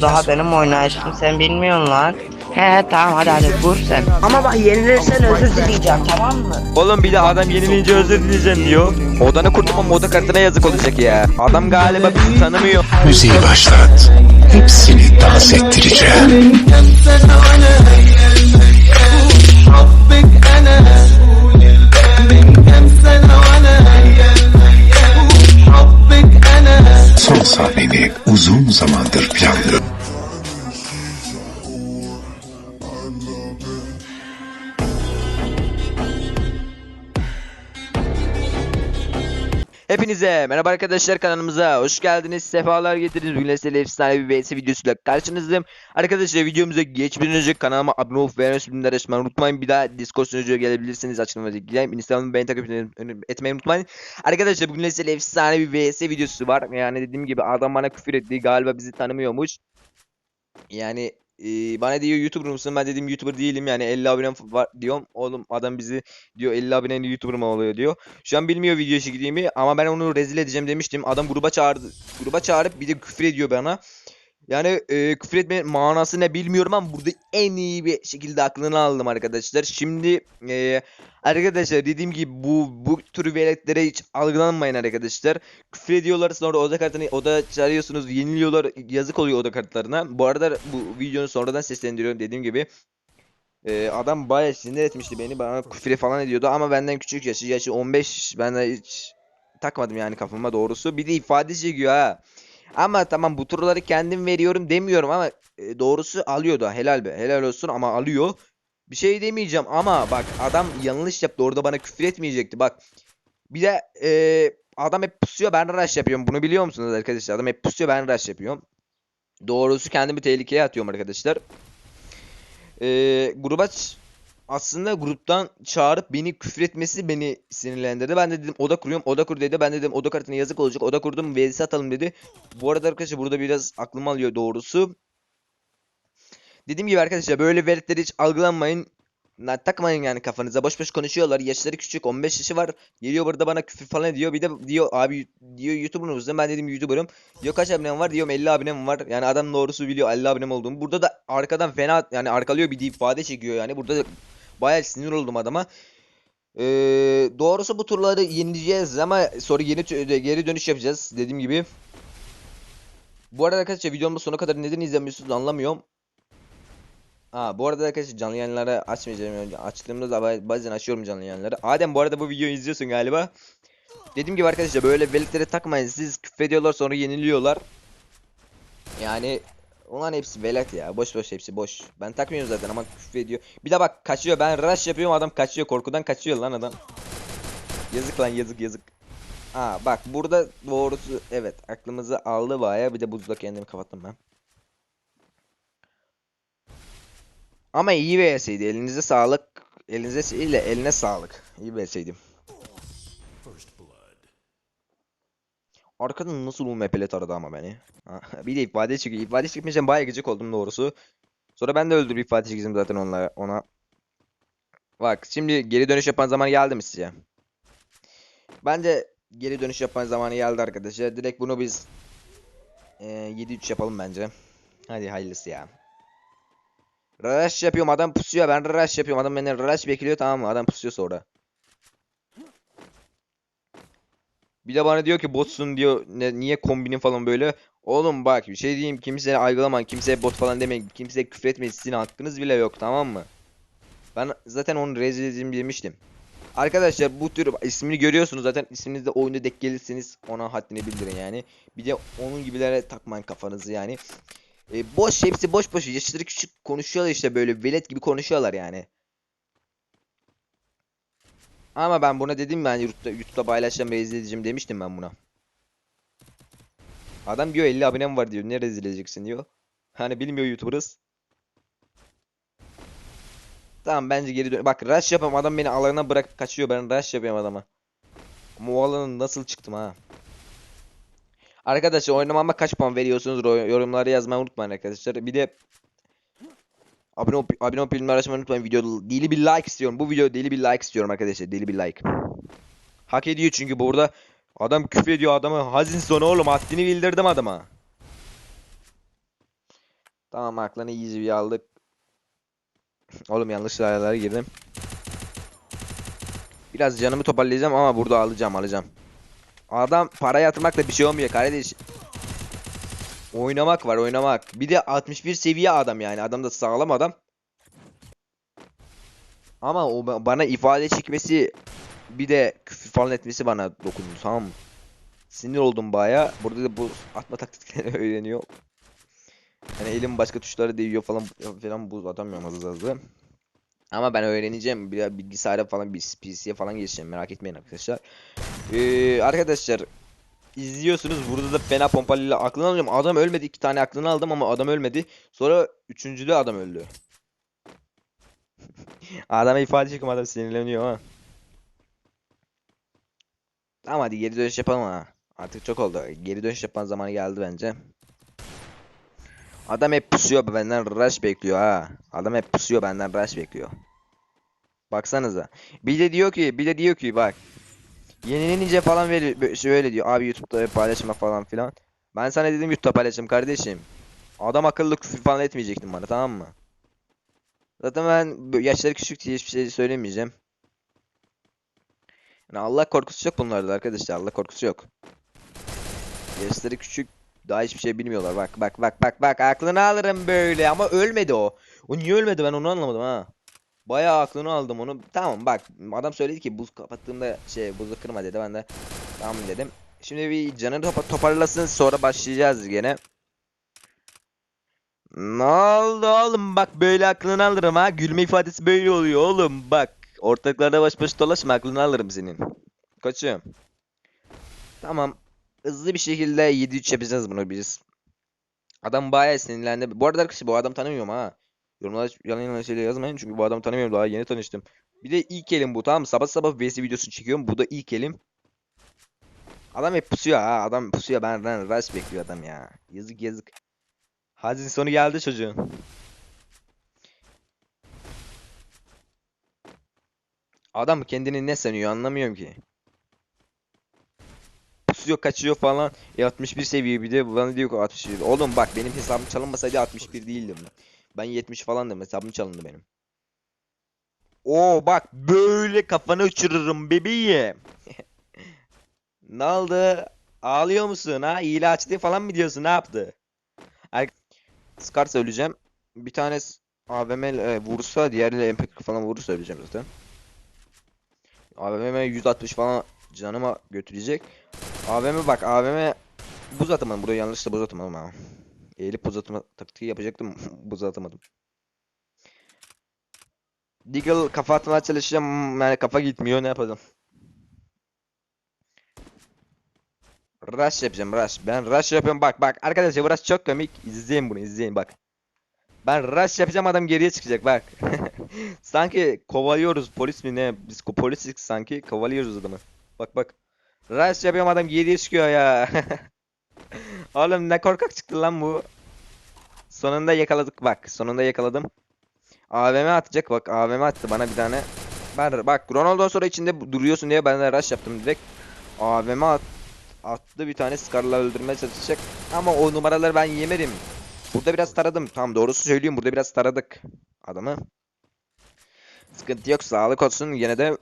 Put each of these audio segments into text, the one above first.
Daha benim oynayışım sen bilmiyorsun lan. He tamam hadi hadi vur sen. Ama bak yenilirsen özür dileyeceğim tamam mı? Oğlum bir de adam yenilince özür dileyeceğim diyor. Odanı kurtulmam oda kartına yazık olacak ya. Adam galiba bizi tanımıyor. Müziği başlat. Hepsini dans ettireceğim. Uzun zamandır planlıyorum. Hepinize merhaba arkadaşlar kanalımıza hoş geldiniz. Sefalar getirdiniz. Bugün sizlerle efsane bir VS videosuyla karşınızdayım. Arkadaşlar videomuza geçmeden önce kanalıma abone olup beğenmeyi bildirimleri açmayı unutmayın. Bir daha Discord gelebilirsiniz. Açıklamadaki gideyim. Instagram'ı beni takip etmeyi unutmayın. Arkadaşlar bugün sizlerle efsane bir VS videosu var. Yani dediğim gibi adam bana küfür etti. Galiba bizi tanımıyormuş. Yani e, bana diyor YouTuber mısın? Ben dedim YouTuber değilim yani 50 abonem var diyorum. Oğlum adam bizi diyor 50 aboneli YouTuber mı oluyor diyor. Şu an bilmiyor video çektiğimi ama ben onu rezil edeceğim demiştim. Adam gruba çağırdı. Gruba çağırıp bir de küfür ediyor bana. Yani e, küfür etme manası ne bilmiyorum ama burada en iyi bir şekilde aklını aldım arkadaşlar. Şimdi e, arkadaşlar dediğim gibi bu bu tür veletlere hiç algılanmayın arkadaşlar. Küfür ediyorlar sonra oda kartını oda çağırıyorsunuz yeniliyorlar yazık oluyor oda kartlarına. Bu arada bu videonu sonradan seslendiriyorum dediğim gibi. Ee, adam bayağı sinir etmişti beni. Bana küfür falan ediyordu ama benden küçük yaşı. Yaşı 15. Ben de hiç takmadım yani kafama doğrusu. Bir de ifade çekiyor ha. Ama tamam bu turları kendim veriyorum demiyorum ama e, doğrusu alıyor da helal be. Helal olsun ama alıyor. Bir şey demeyeceğim ama bak adam yanlış yaptı. Orada bana küfür etmeyecekti. Bak bir de e, adam hep pusuyor ben rush yapıyorum. Bunu biliyor musunuz arkadaşlar? Adam hep pusuyor ben rush yapıyorum. Doğrusu kendimi tehlikeye atıyorum arkadaşlar. Ee, gruba aslında gruptan çağırıp beni küfür etmesi beni sinirlendirdi. Ben de dedim oda kuruyorum. Oda kur dedi. Ben de dedim oda kartına yazık olacak. Oda kurdum. VS atalım dedi. Bu arada arkadaşlar burada biraz aklım alıyor doğrusu. Dediğim gibi arkadaşlar böyle veletleri hiç algılanmayın. Takmayın yani kafanıza. Boş boş konuşuyorlar. Yaşları küçük. 15 yaşı var. Geliyor burada bana küfür falan ediyor. Bir de diyor abi diyor YouTuber? Ben dedim YouTuber'ım. Diyor kaç abonem var? Diyorum 50 abonem var. Yani adam doğrusu biliyor 50 abonem olduğumu. Burada da arkadan fena yani arkalıyor bir ifade çekiyor yani. Burada da bayağı sinir oldum adama. Ee, doğrusu bu turları yenileceğiz ama sonra yeni geri dönüş yapacağız dediğim gibi. Bu arada arkadaşlar videomun sonuna kadar neden izlemiyorsunuz anlamıyorum. Ha bu arada arkadaşlar canlı yayınları açmayacağım. Yani açtığımda da ba- bazen açıyorum canlı yayınları. Adem bu arada bu videoyu izliyorsun galiba. Dediğim gibi arkadaşlar böyle velitlere takmayın. Siz küfrediyorlar sonra yeniliyorlar. Yani Ulan hepsi velet ya. Boş boş hepsi boş. Ben takmıyorum zaten ama küfrediyor. Bir de bak kaçıyor. Ben rush yapıyorum adam kaçıyor. Korkudan kaçıyor lan adam. Yazık lan yazık yazık. Aa bak burada doğrusu evet aklımızı aldı baya. Bir de buzda kendimi kapattım ben. Ama iyi VS'ydi. Elinize sağlık. Elinize ile eline sağlık. İyi VS'ydi. Arkadan nasıl bu mepele taradı ama beni. Bir de ifade çıkıyor. İfade çıkmayacağım bayağı gıcık oldum doğrusu. Sonra ben de öldürüp ifade çekeceğim zaten onlara, ona. Bak şimdi geri dönüş yapan zaman geldi mi sizce? Bence geri dönüş yapan zamanı geldi arkadaşlar. Direkt bunu biz e, 7-3 yapalım bence. Hadi hayırlısı ya. Rush yapıyorum adam pusuyor ben rush yapıyorum adam benden rush bekliyor tamam mı adam pusuyor sonra. Bir de bana diyor ki botsun diyor ne, niye kombinin falan böyle. Oğlum bak bir şey diyeyim kimseye aygılamayın kimseye bot falan demeyin kimseye küfür etmeyin sizin hakkınız bile yok tamam mı? Ben zaten onu rezil edeyim demiştim. Arkadaşlar bu tür ismini görüyorsunuz zaten isminizde oyunda denk gelirseniz ona haddini bildirin yani. Bir de onun gibilere takmayın kafanızı yani. E, boş hepsi boş boş yaşları küçük konuşuyorlar işte böyle velet gibi konuşuyorlar yani. Ama ben buna dedim ben YouTube'da, YouTube'da paylaşacağım rezil edeceğim demiştim ben buna. Adam diyor 50 abonem var diyor. Ne rezil edeceksin diyor. Hani bilmiyor YouTuber'ız. Tamam bence geri dön. Bak rush yapam adam beni alana bırakıp kaçıyor. Ben rush yapıyorum adama. Ama o alana nasıl çıktım ha? Arkadaşlar oynamama kaç puan veriyorsunuz yorumlara yazmayı unutmayın arkadaşlar. Bir de abone ol abone olup bildirimleri açmayı unutmayın. Video deli bir like istiyorum. Bu video deli bir like istiyorum arkadaşlar. Deli bir like. Hak ediyor çünkü burada adam küfür ediyor adamı. Hazin sonu oğlum haddini bildirdim adama. Tamam aklını iyice bir aldık. Oğlum yanlış ayarlara girdim. Biraz canımı toparlayacağım ama burada alacağım alacağım. Adam para yatırmakla bir şey olmuyor kardeş. Oynamak var oynamak. Bir de 61 seviye adam yani. Adam da sağlam adam. Ama o ba- bana ifade çekmesi bir de küfür falan etmesi bana dokundu tamam mı? Sinir oldum baya. Burada da bu atma taktikleri öğreniyor. Hani elim başka tuşlara değiyor falan falan buz atamıyorum hızlı hızlı. Ama ben öğreneceğim. Bir bilgisayara falan bir PC'ye falan geçeceğim. Merak etmeyin arkadaşlar. Ee, arkadaşlar izliyorsunuz. Burada da fena pompalıyla aklını alıyorum. Adam ölmedi. iki tane aklını aldım ama adam ölmedi. Sonra üçüncüde adam öldü. Adama ifade adam sinirleniyor ha. Tamam hadi geri dönüş yapalım ha. Artık çok oldu. Geri dönüş yapan zamanı geldi bence. Adam hep pusuyor benden rush bekliyor ha. Adam hep pusuyor benden rush bekliyor. Baksanıza. Bir de diyor ki, bir de diyor ki bak. Yenilenince falan ver şöyle diyor. Abi YouTube'da paylaşma falan filan. Ben sana dedim YouTube'da paylaşım kardeşim. Adam akıllı küfür falan etmeyecektin bana tamam mı? Zaten ben yaşları küçük diye hiçbir şey söylemeyeceğim. Yani Allah korkusu yok bunlarda arkadaşlar. Allah korkusu yok. Yaşları küçük daha hiçbir şey bilmiyorlar. Bak bak bak bak bak aklını alırım böyle ama ölmedi o. O niye ölmedi ben onu anlamadım ha. Bayağı aklını aldım onu. Tamam bak adam söyledi ki buz kapattığımda şey buzu kırma dedi. Ben de tamam dedim. Şimdi bir canını topa toparlasın sonra başlayacağız gene. Ne oldu oğlum bak böyle aklını alırım ha. Gülme ifadesi böyle oluyor oğlum bak. Ortaklarda baş başa dolaşma aklını alırım senin. Koçum. Tamam. Hızlı bir şekilde 7-3 yapacağız bunu biz. Adam bayağı sinirlendi. Bu arada arkadaşlar bu adam tanımıyorum ha. Yorumlara yalan yalan şeyler yazmayın çünkü bu adamı tanımıyorum daha yeni tanıştım. Bir de ilk elim bu tamam? Sabah sabah VS videosu çekiyorum. Bu da ilk elim. Adam hep pusuyor ha. Adam pusuyor. Ben, ben rush bekliyor adam ya. Yazık yazık. Hazin sonu geldi çocuğun. Adam kendini ne sanıyor anlamıyorum ki. Pusuyor kaçıyor falan. E 61 seviye bir de bana diyor ki 61. Oğlum bak benim hesabım çalınmasaydı 61 değildim ben. Ben 70 falandım hesabım çalındı benim. Oo bak böyle kafanı uçururum bebeğim. ne oldu? Ağlıyor musun ha? İyile açtı falan mı diyorsun? Ne yaptı? Ar- Scar söyleyeceğim. Bir tane AVM e, vursa diğeriyle MP40 falan vurursa söyleyeceğim zaten. AVM 160 falan canıma götürecek. AVM bak AVM buz atamadım. Buraya yanlışla buz atamadım ha. Eğilip buz atma taktiği yapacaktım. buz atamadım. Deagle kafa atmaya çalışacağım. Yani kafa gitmiyor. Ne yapalım? Rush yapacağım rush. Ben rush yapıyorum. Bak bak arkadaşlar burası çok komik. İzleyin bunu izleyin bak. Ben rush yapacağım adam geriye çıkacak bak. sanki kovalıyoruz polis mi ne? Biz polisiz sanki kovalıyoruz adamı. Bak bak. Rush yapıyorum adam geriye çıkıyor ya. Oğlum ne korkak çıktı lan bu. Sonunda yakaladık bak. Sonunda yakaladım. AVM atacak bak. AVM attı bana bir tane. Ben bak Ronaldo sonra içinde duruyorsun diye ben de rush yaptım direkt. AVM at, attı bir tane Scar'la öldürmeye çalışacak. Ama o numaraları ben yemedim. Burada biraz taradım. Tamam doğrusu söyleyeyim. Burada biraz taradık adamı. Sıkıntı yok. Sağlık olsun. Yine de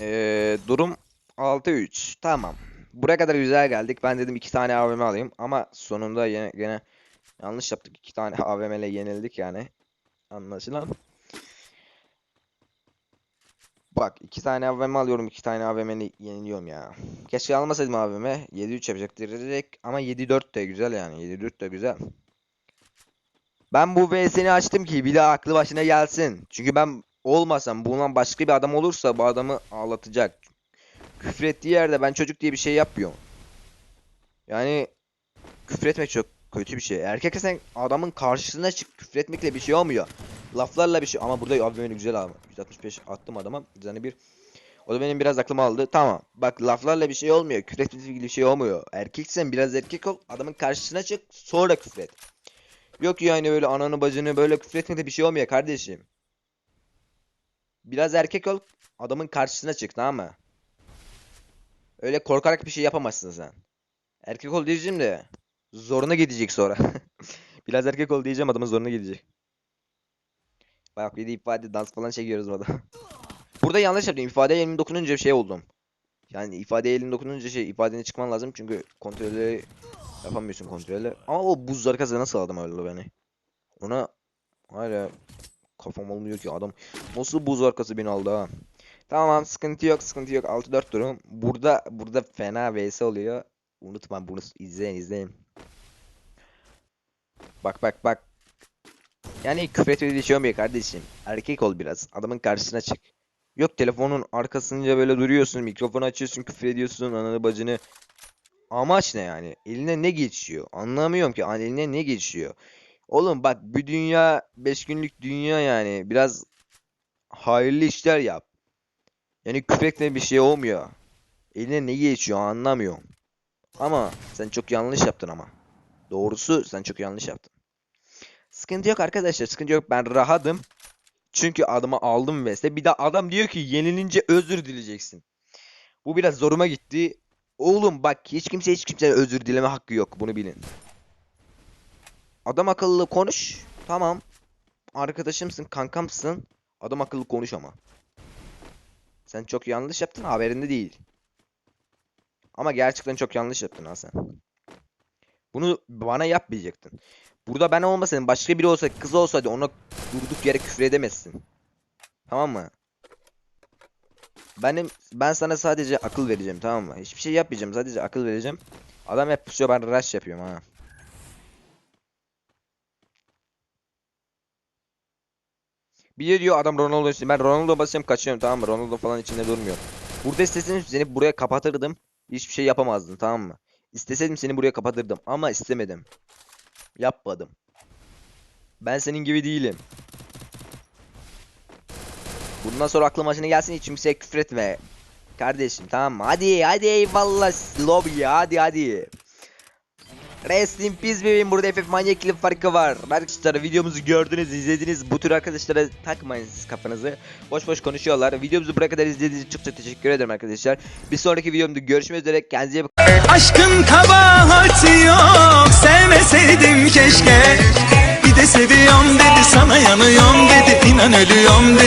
eee, durum 6-3. Tamam. Buraya kadar güzel geldik. Ben dedim iki tane AVM alayım. Ama sonunda yine, yine yanlış yaptık. İki tane AVM ile yenildik yani. Anlaşılan. Bak iki tane AVM alıyorum. iki tane AVM ile yeniliyorum ya. Keşke almasaydım AVM. 7-3 yapacaktı direkt. Ama 7-4 de güzel yani. 7-4 de güzel. Ben bu VS'ni açtım ki bir daha aklı başına gelsin. Çünkü ben olmasam bundan başka bir adam olursa bu adamı ağlatacak. Küfrettiği yerde ben çocuk diye bir şey yapmıyorum. Yani küfretmek çok kötü bir şey. Erkek sen adamın karşısına çık küfretmekle bir şey olmuyor. Laflarla bir şey ama burada abi böyle güzel abi. 165 attım adama. Canı bir. O da benim biraz aklımı aldı. Tamam. Bak laflarla bir şey olmuyor. Küfretmekle ilgili bir şey olmuyor. Erkeksen biraz erkek ol. Adamın karşısına çık. Sonra küfret. Yok yani böyle ananı bacını böyle küfretmekle bir şey olmuyor kardeşim. Biraz erkek ol. Adamın karşısına çık tamam mı? Öyle korkarak bir şey yapamazsın sen. Erkek ol diyeceğim de zoruna gidecek sonra. Biraz erkek ol diyeceğim adamın zoruna gelecek. Bak bir de ifade dans falan çekiyoruz burada. Burada yanlış yaptım. İfadeye elim dokununca şey oldum. Yani ifadeye elin dokununca şey ifadeni çıkman lazım çünkü kontrolü yapamıyorsun kontrolü. Ama o buz arkası nasıl adam öldü beni? Ona hala kafam olmuyor ki adam nasıl buz arkası beni aldı ha. Tamam sıkıntı yok sıkıntı yok 6-4 durum. Burada burada fena vs oluyor. Unutma bunu izleyin izleyin. Bak bak bak. Yani küfür etmeye düşüyor mu kardeşim? Erkek ol biraz. Adamın karşısına çık. Yok telefonun arkasınca böyle duruyorsun. Mikrofonu açıyorsun küfür ediyorsun ananı bacını. Amaç ne yani? Eline ne geçiyor? Anlamıyorum ki. Hani Eline ne geçiyor? Oğlum bak bir dünya 5 günlük dünya yani. Biraz hayırlı işler yap. Yani küfrekle bir şey olmuyor. Eline ne geçiyor anlamıyorum. Ama sen çok yanlış yaptın ama. Doğrusu sen çok yanlış yaptın. Sıkıntı yok arkadaşlar. Sıkıntı yok. Ben rahadım. Çünkü adımı aldım ve bir de adam diyor ki yenilince özür dileyeceksin. Bu biraz zoruma gitti. Oğlum bak hiç kimse hiç kimse özür dileme hakkı yok. Bunu bilin. Adam akıllı konuş. Tamam. Arkadaşımsın, kankamsın. Adam akıllı konuş ama. Sen çok yanlış yaptın haberinde değil. Ama gerçekten çok yanlış yaptın ha. Bunu bana yapmayacaktın. Burada ben olmasaydım başka biri olsaydı kız olsaydı ona durduk yere küfür edemezsin. Tamam mı? Benim ben sana sadece akıl vereceğim tamam mı? Hiçbir şey yapmayacağım sadece akıl vereceğim. Adam hep pusuyor ben rush yapıyorum ha. Bir de diyor adam Ronaldo istiyor. Ben Ronaldo basıyorum kaçıyorum tamam mı? Ronaldo falan içinde durmuyor. Burada isteseydim seni buraya kapatırdım. Hiçbir şey yapamazdın tamam mı? İsteseydim seni buraya kapatırdım ama istemedim. Yapmadım. Ben senin gibi değilim. Bundan sonra aklım başına gelsin hiç kimseye küfür etme. Kardeşim tamam mı? Hadi hadi eyvallah lobby hadi hadi. Rest in peace bebeğim burada FF Manyak farkı var. Arkadaşlar videomuzu gördünüz izlediniz. Bu tür arkadaşlara takmayın siz kafanızı. Boş boş konuşuyorlar. Videomuzu buraya kadar izlediğiniz için çok çok teşekkür ederim arkadaşlar. Bir sonraki videomda görüşmek üzere. Kendinize iyi bakın. Aşkın kabahati yok Sevmeseydim keşke Bir de seviyorum dedi sana yanıyorum dedi inan ölüyorum dedi